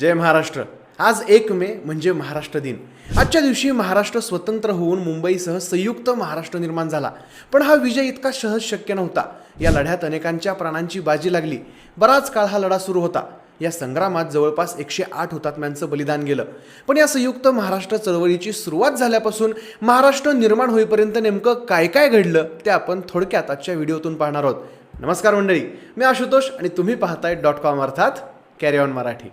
जय महाराष्ट्र. आज एक मे म्हणजे महाराष्ट्र दिन. आजच्या दिवशी महाराष्ट्र स्वतंत्र होऊन मुंबईसह संयुक्त महाराष्ट्र निर्माण झाला. पण हा विजय इतका सहज शक्य नव्हता. या लढ्यात अनेकांच्या प्राणांची बाजी लागली. बराच काळ हा लढा सुरू होता. या संग्रामात जवळपास एकशे आठ हुतात्म्यांचं बलिदान गेलं. पण या संयुक्त महाराष्ट्र चळवळीची सुरुवात झाल्यापासून महाराष्ट्र निर्माण होईपर्यंत नेमकं काय काय घडलं ते आपण थोडक्यात आजच्या व्हिडिओतून पाहणार आहोत. नमस्कार मंडळी मी आशुतोष आणि तुम्ही पाहताय डॉट कॉम अर्थात कॅरी ऑन मराठी.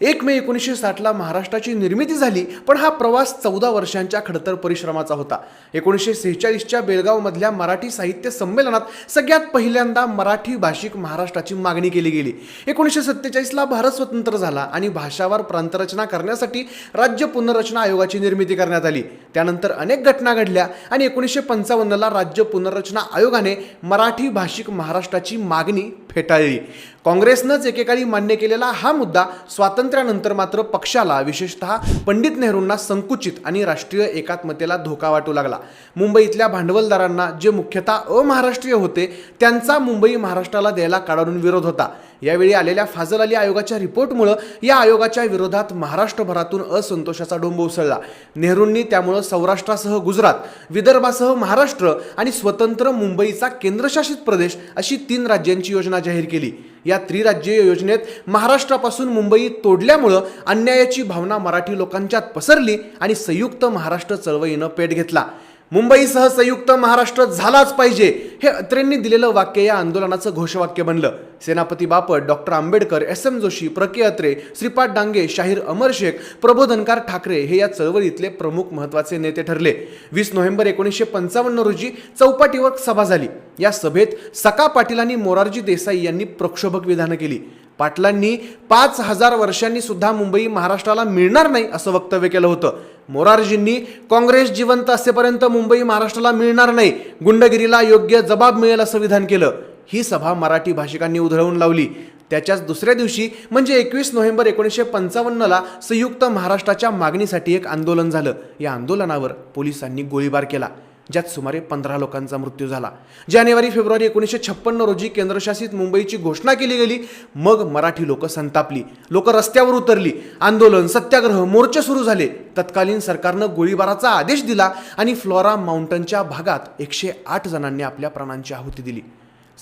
एक मे एकोणीसशे साठला महाराष्ट्राची निर्मिती झाली पण हा प्रवास चौदा वर्षांच्या खडतर परिश्रमाचा होता. एकोणीसशे सेहेचाळीसच्या बेळगावमधल्या मराठी साहित्य संमेलनात सगळ्यात पहिल्यांदा मराठी भाषिक महाराष्ट्राची मागणी केली गेली. एकोणीसशे सत्तेचाळीसला भारत स्वतंत्र झाला आणि भाषावर प्रांतरचना करण्यासाठी राज्य पुनर्रचना आयोगाची निर्मिती करण्यात आली. त्यानंतर अनेक घटना घडल्या आणि एकोणीसशे पंचावन्नला राज्य पुनर्रचना आयोगाने मराठी भाषिक महाराष्ट्राची मागणी फेटाळली. काँग्रेसनंच एकेकाळी मान्य केलेला हा मुद्दा स्वातंत्र्यानंतर मात्र पक्षाला विशेषतः पंडित नेहरूंना संकुचित आणि राष्ट्रीय एकात्मतेला धोका वाटू लागला. मुंबईतल्या भांडवलदारांना जे मुख्यतः अमहाराष्ट्रीय होते त्यांचा मुंबई महाराष्ट्राला द्यायला काढून विरोध होता. यावेळी आलेल्या फाजल अली आयोगाच्या रिपोर्टमुळं या आयोगाच्या विरोधात महाराष्ट्रभरातून असंतोषाचा डोंब उसळला. नेहरूंनी त्यामुळं सौराष्ट्रासह गुजरात विदर्भासह महाराष्ट्र आणि स्वतंत्र मुंबईचा केंद्रशासित प्रदेश अशी तीन राज्यांची योजना जाहीर केली. या त्रिराज्यीय योजनेत महाराष्ट्रापासून मुंबई तोडल्यामुळं अन्यायाची भावना मराठी लोकांच्यात पसरली आणि संयुक्त महाराष्ट्र चळवळीनं पेट घेतला. मुंबईसह संयुक्त महाराष्ट्र झालाच पाहिजे हे अत्रेंनी दिलेलं वाक्य या आंदोलनाचं घोषवाक्य बनलं. Senapati Bapat doctor Ambedkar S. M. Joshi प्रके Atre Shripad Dange शाहीर अमर शेख प्रबोधनकार ठाकरे हे या चळवळीतले प्रमुख महत्त्वाचे नेते ठरले. वीस नोव्हेंबर एकोणीसशे पंचावन्न रोजी चौपाटीवर सभा झाली. या सभेत सका पाटील आणि मोरारजी देसाई यांनी प्रक्षोभक विधानं केली. पाटलांनी पाच हजार वर्षांनी सुद्धा मुंबई महाराष्ट्राला मिळणार नाही असं वक्तव्य केलं होतं. मोरारजींनी काँग्रेस जिवंत असेपर्यंत मुंबई महाराष्ट्राला मिळणार नाही. गुंडगिरीला योग्य जबाब मिळेल असं विधान केलं. ही सभा मराठी भाषिकांनी उधळवून लावली. त्याच्याच दुसऱ्या दिवशी म्हणजे एकवीस नोव्हेंबर एकोणीसशे पंचावन्नला संयुक्त महाराष्ट्राच्या मागणीसाठी एक आंदोलन झालं. या आंदोलनावर पोलिसांनी गोळीबार केला. ज्यात सुमारे पंधरा लोकांचा मृत्यू झाला. जानेवारी फेब्रुवारी एकोणीसशे छप्पन्न रोजी केंद्रशासित मुंबईची घोषणा केली गेली. मग मराठी लोक संतापली. लोक रस्त्यावर उतरली. आंदोलन सत्याग्रह मोर्चे सुरू झाले. तत्कालीन सरकारनं गोळीबाराचा आदेश दिला आणि फ्लोरा माउंटनच्या भागात एकशे आठ जणांनी आपल्या प्राणांची आहुती दिली.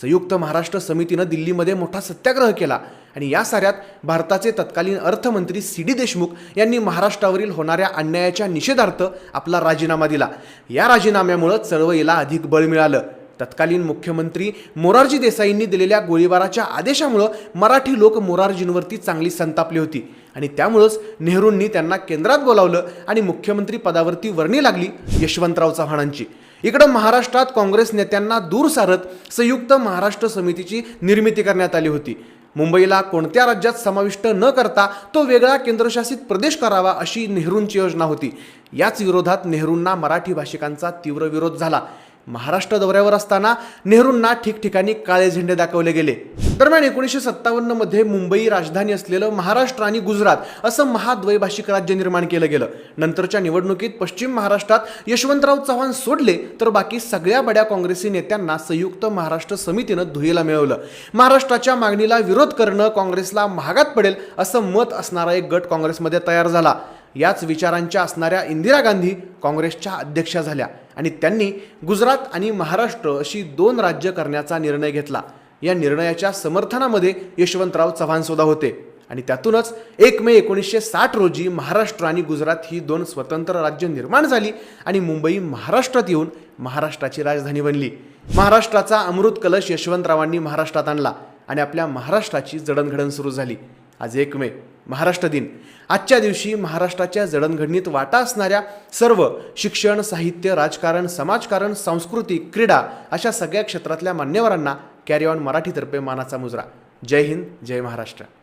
संयुक्त महाराष्ट्र समितीनं दिल्लीमध्ये मोठा सत्याग्रह केला. आणि या साऱ्यात भारताचे तत्कालीन अर्थमंत्री सी डी देशमुख यांनी महाराष्ट्रावरील होणाऱ्या अन्यायाच्या निषेधार्थ आपला राजीनामा दिला. या राजीनाम्यामुळं चळवळीला अधिक बळ मिळालं. तत्कालीन मुख्यमंत्री मोरारजी देसाईंनी दिलेल्या गोळीबाराच्या आदेशामुळं मराठी लोक मोरारजींवरती चांगली संतापली होती. आणि त्यामुळंच नेहरूंनी त्यांना केंद्रात बोलावलं आणि मुख्यमंत्री पदावरती वर्णी लागली यशवंतराव चव्हाणांची इकडं महाराष्ट्रात काँग्रेस नेत्यांना दूर सारत संयुक्त महाराष्ट्र समितीची निर्मिती करण्यात आली होती. मुंबईला कोणत्या राज्यात समाविष्ट न करता तो वेगळा केंद्रशासित प्रदेश करावा अशी नेहरूंची योजना होती. याच विरोधात नेहरूंना मराठी भाषिकांचा तीव्र विरोध झाला. महाराष्ट्र दौऱ्यावर असताना नेहरूंना ठिकठिकाणी काळे झेंडे दाखवले गेले. दरम्यान एकोणीसशे सत्तावन्नमध्ये मुंबई राजधानी असलेलं महाराष्ट्र आणि गुजरात असं महाद्वैभाषिक राज्य निर्माण केलं गेलं. नंतरच्या निवडणुकीत पश्चिम महाराष्ट्रात यशवंतराव चव्हाण सोडले तर बाकी सगळ्या बड्या काँग्रेसी नेत्यांना संयुक्त महाराष्ट्र समितीनं धुयेला मिळवलं. महाराष्ट्राच्या मागणीला विरोध करणं काँग्रेसला महागात पडेल असं मत असणारा एक गट काँग्रेसमध्ये तयार झाला. याच विचारांच्या असणाऱ्या इंदिरा गांधी काँग्रेसच्या अध्यक्षा झाल्या आणि त्यांनी गुजरात आणि महाराष्ट्र अशी दोन राज्य करण्याचा निर्णय घेतला. या निर्णयाच्या समर्थनामध्ये यशवंतराव चव्हाणसुद्धा होते. आणि त्यातूनच एक मे एकोणीसशे साठ रोजी महाराष्ट्र आणि गुजरात ही दोन स्वतंत्र राज्य निर्माण झाली आणि मुंबई महाराष्ट्रात येऊन महाराष्ट्राची राजधानी बनली. महाराष्ट्राचा अमृत कलश यशवंतरावांनी महाराष्ट्रात आणला आणि आपल्या महाराष्ट्राची जडणघडण सुरू झाली. आज एक मे महाराष्ट्र दिन. आजच्या दिवशी महाराष्ट्राच्या जडणघडणीत वाटा असणाऱ्या सर्व शिक्षण साहित्य राजकारण समाजकारण सांस्कृतिक क्रीडा अशा सगळ्या क्षेत्रातल्या मान्यवरांना कॅरी ऑन मराठीतर्फे मानाचा मुजरा. जय हिंद जय महाराष्ट्र.